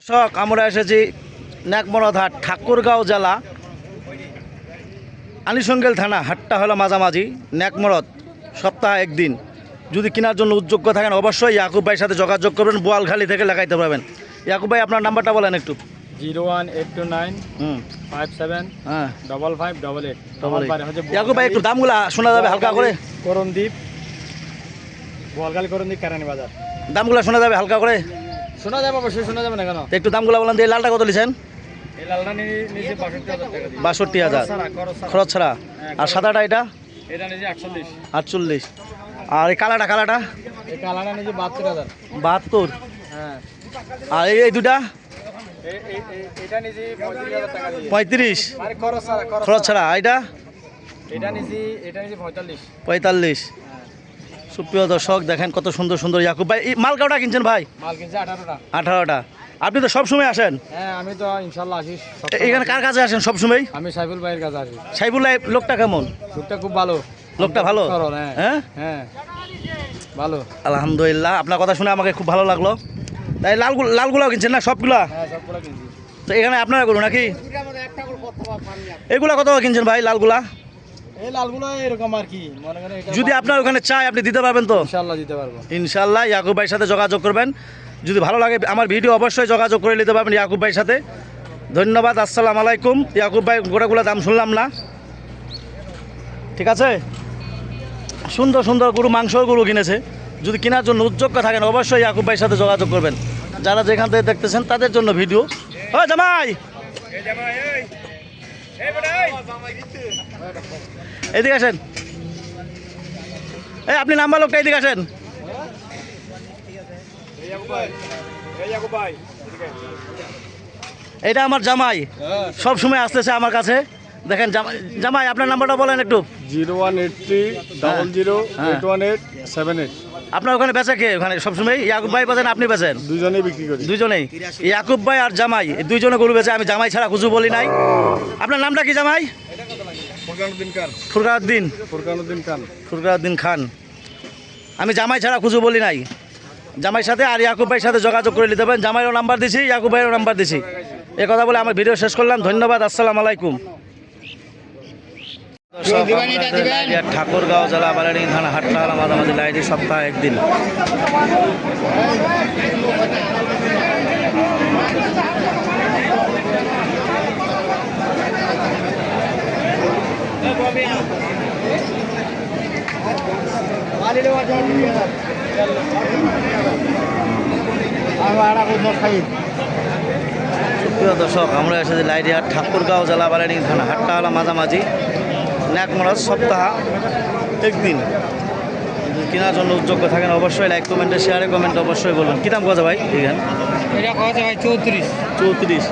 দর্শক আমরা এসেছি ন্যাকমরদ হাট ঠাকুরগাঁও জেলা আনিসঙ্গেল থানা হাটটা হলো মাঝামাঝি ন্যাকমরদ সপ্তাহে একদিন। যদি কেনার জন্য উদ্যোগ্য থাকেন অবশ্যই ইয়াকুব ভাইয়ের সাথে যোগাযোগ করবেন বোয়ালখালি থেকে লাগাইতে পারবেন। ইয়াকুব ভাই আপনার নাম্বারটা বলেন একটু। Zero one eight two nine five seven হ্যাঁ। Double five double eight. Double Yakub ভাই একটু দামগুলা শোনা যাবে হালকা করে। করণদ্বীপ বোয়ালখালী করণদ্বীপ কেরানি বাজার দামগুলা শোনা যাবে হালকা করে। শোনা যাবে অবশ্যই শোনা যাবে না কেন? একটু দামগুলা বলেন এই লালটা কত লিছেন? বাষট্টি হাজার খরচ ছাড়া, ছাড়া। আর সাদাটা এটা? আটচল্লিশ। আর এই কালাটা কালাটা? বাহাত্তর হ্যাঁ। আর এই দুটা? পঁয়ত্রিশ খরচ ছাড়া খরচ খরচ ছাড়া। এটা? পঁয়তাল্লিশ। হ্যাঁ সুপ্রিয় দর্শক দেখেন কত সুন্দর সুন্দর ইয়াকুব ভাই। এই মাল কটা কিনছেন ভাই? মাল কিনছে আঠারোটা। আঠারোটা। আপনি তো সব সময় আসেন? হ্যাঁ আমি তো ইনশাল্লাহ আসি এখানে কার কাছে আসেন সব সময় আমি সাইফুল ভাইয়ের কাছে আসি। সাইবুল্লাহ লোকটা কেমন? লোকটা খুব ভালো। লোকটা ভালো? হ্যাঁ। হ্যাঁ? হ্যাঁ। ভালো। আলহামদুলিল্লাহ। আপনার কথা শুনে আমাকে খুব ভালো লাগল। তাই লালগুলো লালগুলাও কিনছেন না? সবগুলা? হ্যাঁ সবগুলো কিনছি। তো এখানে আপনারা করুন নাকি? এগুলা কত কিনছেন ভাই লালগুলা? এই লালগুলো এরকম আর কি মনে করেন যদি আপনার ওখানে চাই আপনি দিতে পারবেন তো? ইনশাল্লাহ দিতে পারব। ইনশাল্লাহ ইয়াকুব ভাইয়ের সাথে যোগাযোগ করবেন। যদি ভালো লাগে আমার ভিডিও অবশ্যই যোগাযোগ করে নিতে পারবেন ইয়াকুব ভাইয়ের সাথে। ধন্যবাদ আসসালাম আলাইকুম। ইয়াকুব ভাই গোটাগুলো দাম শুনলাম না। ঠিক আছে? সুন্দর সুন্দর গরু মাংসর গরু কিনেছে। যদি কেনার জন্য উদ্যোগ থাকেন অবশ্যই ইয়াকুব ভাইয়ের সাথে যোগাযোগ করবেন। যারা যেখান থেকে দেখতেছেন তাদের জন্য ভিডিও। ও জামাই! এদিকে আসেন। এই আপনি নাম্বার লোকটা এদিকে আসেন। এটা আমার জামাই। সব সময় আসতেছে আমার কাছে। দেখেন জামাই জামাই আপনার নাম্বারটা বলেন একটু। Zero one eight three double zero হ্যাঁ। Eight one eight seven eight. আপনার ওখানে বেচে কে? ওখানে সবসময়? ইয়াকুব ভাই বেচেন আপনি বেচেন? দুজনেই বিক্রি করি। দুজনেই? ইয়াকুব ভাই আর জামাই এই দুইজনে গরু বেচে আমি জামাই ছাড়া খুঁজু বলি নাই। আপনার নামটা কি জামাই? ফুরকানুদ্দিন খান। ফুরকানুদ্দিন। খান। আমি জামাই ছাড়া খুঁজু বলি নাই। জামাইয়ের সাথে আর ইয়াকুব ভাইয়ের সাথে যোগাযোগ করে নিতে পারেন। জামাইয়েরও নাম্বার দিছি ইয়াকুব ভাইয়েরও নাম্বার দিছি। এ কথা বলে আমার ভিডিও শেষ করলাম। ধন্যবাদ আসসালামু আলাইকুম। ঠাকুরগাঁও জেলা বালাডি থানা হাটটা মাঝামাঝি লাইটি সপ্তাহে একদিন। প্রিয় দর্শক আমরা এসেছি লাইডিহাট ঠাকুরগাঁও জেলা বালাডি থানা হাটটা হলো মাঝামাঝি ন্যাকমরাজ সপ্তাহ একদিন কেনার জন্য উদ্যোগ্য থাকেন অবশ্যই লাইক কমেন্টে শেয়ারে কমেন্ট অবশ্যই বলবেন। কী দাম কথা ভাই এখান? এটা কথা ভাই? চৌত্রিশ। চৌত্রিশ।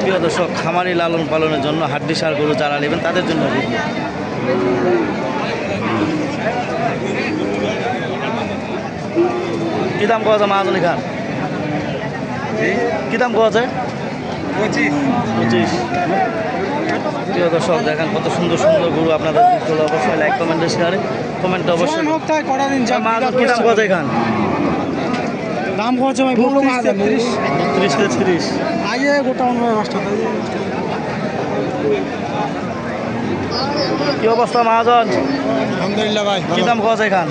প্রিয় দর্শক খামারি লালন পালনের জন্য হাড্ডি সার গরু যারা নেবেন তাদের জন্য। কী দাম কথা মাহাজনী খান কী দাম কথা পঁচিশ। পঁচিশ। প্রিয় দর্শক দেখেন কত সুন্দর সুন্দর গরু আপনাদের হলে। অবশ্যই লাইক কমেন্টে শেয়ারে কমেন্ট অবশ্যই কী দাম কথা খান দাম খরচ ভাই বত্রিশ তেত্রিশ। আগে গোটা অন্য কী অবস্থা মাহাজন? আলহামদুলিল্লাহ ভাই কী দাম কথা খান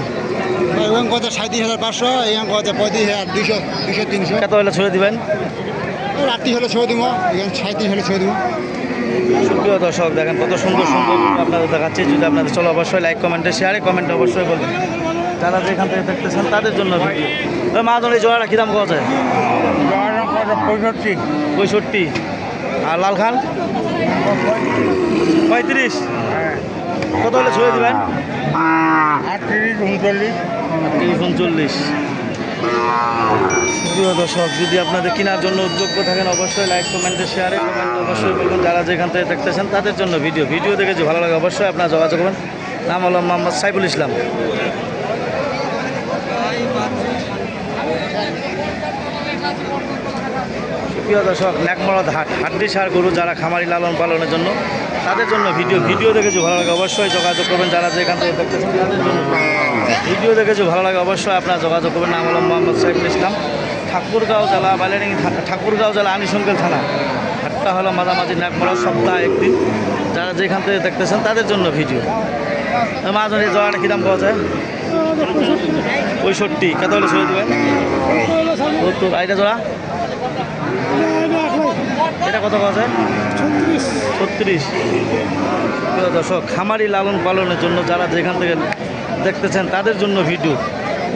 ওখান কত সাঁত্রিশ হাজার পাঁচশো এখান কত পঁয়ত্রিশ হাজার দুশো দুশো তিনশো। কত হলে ছুঁয়ে দিবেন? রাত্রি হলে ছেড়ে দিব এখানে সাঁত্রিশ হলে ছেড়ে দিব। সুপ্রিয় দর্শক দেখেন কত সুন্দর সুন্দর আপনাদের দেখাচ্ছি। যদি আপনাদের চলো অবশ্যই লাইক কমেন্টে শেয়ারে কমেন্ট অবশ্যই বলবেন। যারা যেখান থেকে দেখতেছেন তাদের জন্য ভিডিও। মাহাজন এই জোড়াটা কী দাম কথা যায় পঁয়ষট্টি। পঁয়ষট্টি। আর লাল খান পঁয়ত্রিশ। কত হলে ছুঁয়ে দিবেন? আটত্রিশ উনচল্লিশ। তিরিশ উনচল্লিশ। প্রিয় দর্শক, যদি আপনাদের কেনার জন্য উদ্যোগ্য থাকেন, অবশ্যই লাইক কমেন্টে শেয়ারে কমেন্ট অবশ্যই বলবেন। যারা যেখান থেকে দেখতেছেন, তাদের জন্য ভিডিও ভিডিও দেখে যদি ভালো লাগে, অবশ্যই আপনারা যোগাযোগ করবেন। নাম হলো মোহাম্মদ সাইফুল ইসলাম। প্রিয় দর্শক ন্যাকমরদ হাট হাড্ডি সার গরু যারা খামারি লালন পালনের জন্য তাদের জন্য ভিডিও ভিডিও দেখে যদি ভালো লাগে অবশ্যই যোগাযোগ করবেন যারা যেখান থেকে দেখতেছেন তাদের জন্য। ভিডিও দেখে যদি ভালো লাগে অবশ্যই আপনারা যোগাযোগ করবেন নাম হলো মোহাম্মদ সাইফুল ইসলাম। ঠাকুরগাঁও জেলা বালিয়াডাঙ্গি ঠাকুরগাঁও জেলা আনিসঙ্গেল থানা। হাটটা হলো মাঝামাঝি নাকমরা সপ্তাহে একদিন। যারা যেখান থেকে দেখতেছেন তাদের জন্য ভিডিও। মাঝামাঝি জোড়াটা কী দাম পাওয়া যায় পঁয়ষট্টি। কত হলে ছেড়ে দেবেন সত্তর আইটা জোড়া? এটা কত পাওয়া যায়? ছত্রিশ। প্রিয় দর্শক খামারি লালন পালনের জন্য যারা যেখান থেকে দেখতেছেন তাদের জন্য ভিডিও।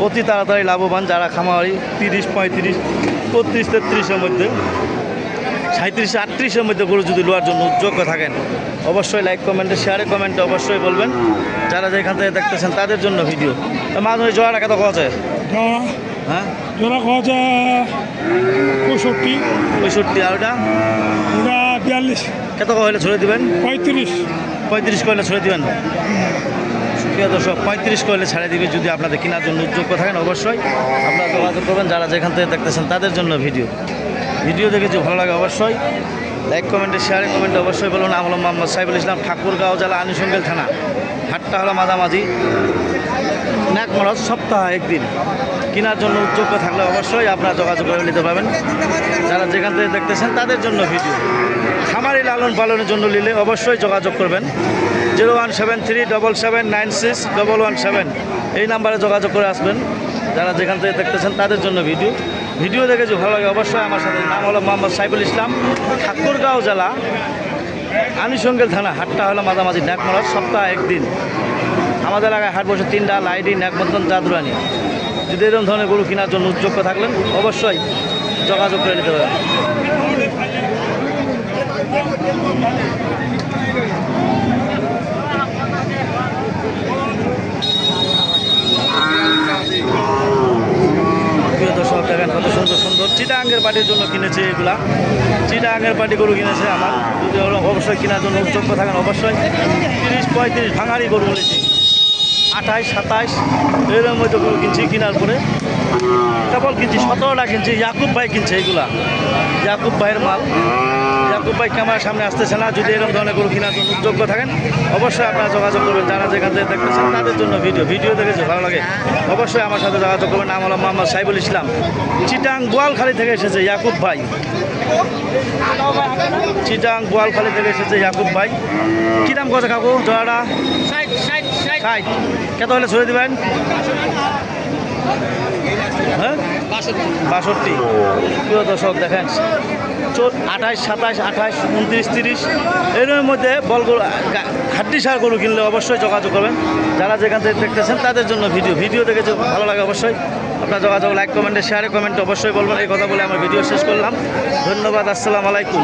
অতি তাড়াতাড়ি লাভবান যারা খামারি তিরিশ পঁয়ত্রিশ বত্রিশ তেত্রিশের মধ্যে সাঁত্রিশ আটত্রিশের মধ্যে গরু যদি লোয়ার জন্য উদ্যোগ্য থাকেন অবশ্যই লাইক কমেন্টে শেয়ারে কমেন্টে অবশ্যই বলবেন। যারা যেখান থেকে দেখতেছেন তাদের জন্য ভিডিও। মাঝে জোড়াটা কত কথা হ্যাঁ? জোড়া যায় পঁয়ষট্টি। পঁয়ষট্টি আর ওটা? ওটা বিয়াল্লিশ। কত হলে ছড়ে দিবেন? পঁয়ত্রিশ। পঁয়ত্রিশ কয়লে ছেড়ে দিবেন? প্রিয় দর্শক পঁয়ত্রিশ কয়লে ছেড়ে দিবে যদি আপনাদের কেনার জন্য উদ্যোগ থাকেন অবশ্যই। আপনারা যোগাযোগ করবেন যারা যেখান থেকে দেখতেছেন তাদের জন্য ভিডিও। ভিডিও দেখে যদি ভালো লাগে অবশ্যই লাইক কমেন্টে শেয়ারে কমেন্টে অবশ্যই বলুন। আমি হলাম মোহাম্মদ সাইবুল ইসলাম ঠাকুরগাঁও জেলা আনুষঙ্গেল থানা। হাটটা হলো মাঝামাঝি। নাকমরজ সপ্তাহ একদিন। কেনার জন্য উদ্যোগ থাকলে অবশ্যই আপনারা যোগাযোগ করে নিতে পারবেন। যারা যেখান থেকে দেখতেছেন, তাদের জন্য ভিডিও। খামারি লালন পালনের জন্য নিলে অবশ্যই যোগাযোগ করবেন। Zero one seven three double seven nine six double one seven. এই নাম্বারে যোগাযোগ করে আসবেন। যারা যেখান থেকে দেখতেছেন, তাদের জন্য ভিডিও। ভিডিও দেখে যদি ভালো লাগে, অবশ্যই আমার সাথে নাম হলো মোহাম্মদ সাইফুল ইসলাম, ঠাকুরগাঁও জেলা আনুষঙ্গেল থানা, হাটটা হলো মাঝামাঝি ন্যাকমরাজ সপ্তাহ একদিন। আমাদের এলাকায় হাট বসে তিনটা লাইডি ন্যাকমতন চাঁদুরানি যদি এরকম ধরনের গরু কেনার জন্য উদ্যোগ থাকলেন, অবশ্যই যোগাযোগ করে নিতে পারেন প্রিয় দর্শক, দেখেন কত সুন্দর সুন্দর চিটাঙ্গের পার্টির জন্য কিনেছে এগুলা। চিটাঙ্গের পার্টি গরু কিনেছে আমার। যদি অবশ্যই কেনার জন্য উদ্যোগ থাকেন, অবশ্যই তিরিশ পঁয়ত্রিশ ভাঙারি গরু বলেছি। আঠাইশ, সাতাইশ এর মধ্যে গরু কিনছি, কেনার পরে। কেবল কিনছি, সতেরোটা কিনছি, ইয়াকুব ভাই কিনছে এগুলা। ইয়াকুব ভাইয়ের মাল। ইয়াকুব ভাই ক্যামেরার সামনে আসতেছে না, যদি এরকম ধরনের গরু কেনার জন্য যোগ্য থাকেন, অবশ্যই আপনারা যোগাযোগ করবেন, যারা যেখান থেকে দেখতেছেন তাদের জন্য ভিডিও। ভিডিও দেখেছে ভালো লাগে, অবশ্যই আমার সাথে যোগাযোগ করবেন। নাম হলো মোহাম্মদ সাইবুল ইসলাম। চিটাং বোয়ালখালী থেকে এসেছে ইয়াকুব ভাই। চিটাং বোয়ালখালী থেকে এসেছে ইয়াকুব ভাই। কী দাম কত কাকু? জোড়াটা? ষাট। কত হলে ছড়ে দেবেন? হ্যাঁ? বাষট্টি। প্রিয় দর্শক, দেখেন আঠাশ, সাতাশ, আঠাশ, উনত্রিশ, তিরিশ এর মধ্যে বল হাড্ডি সার গরু কিনলে অবশ্যই যোগাযোগ করবেন। যারা যেখান থেকে দেখতেছেন, তাদের জন্য ভিডিও। ভিডিও দেখে ভালো লাগে, অবশ্যই আপনার যোগাযোগ লাইক কমেন্টে শেয়ারে কমেন্টে অবশ্যই বলবেন। এই কথা বলে আমার ভিডিও শেষ করলাম। ধন্যবাদ, আসসালামু আলাইকুম।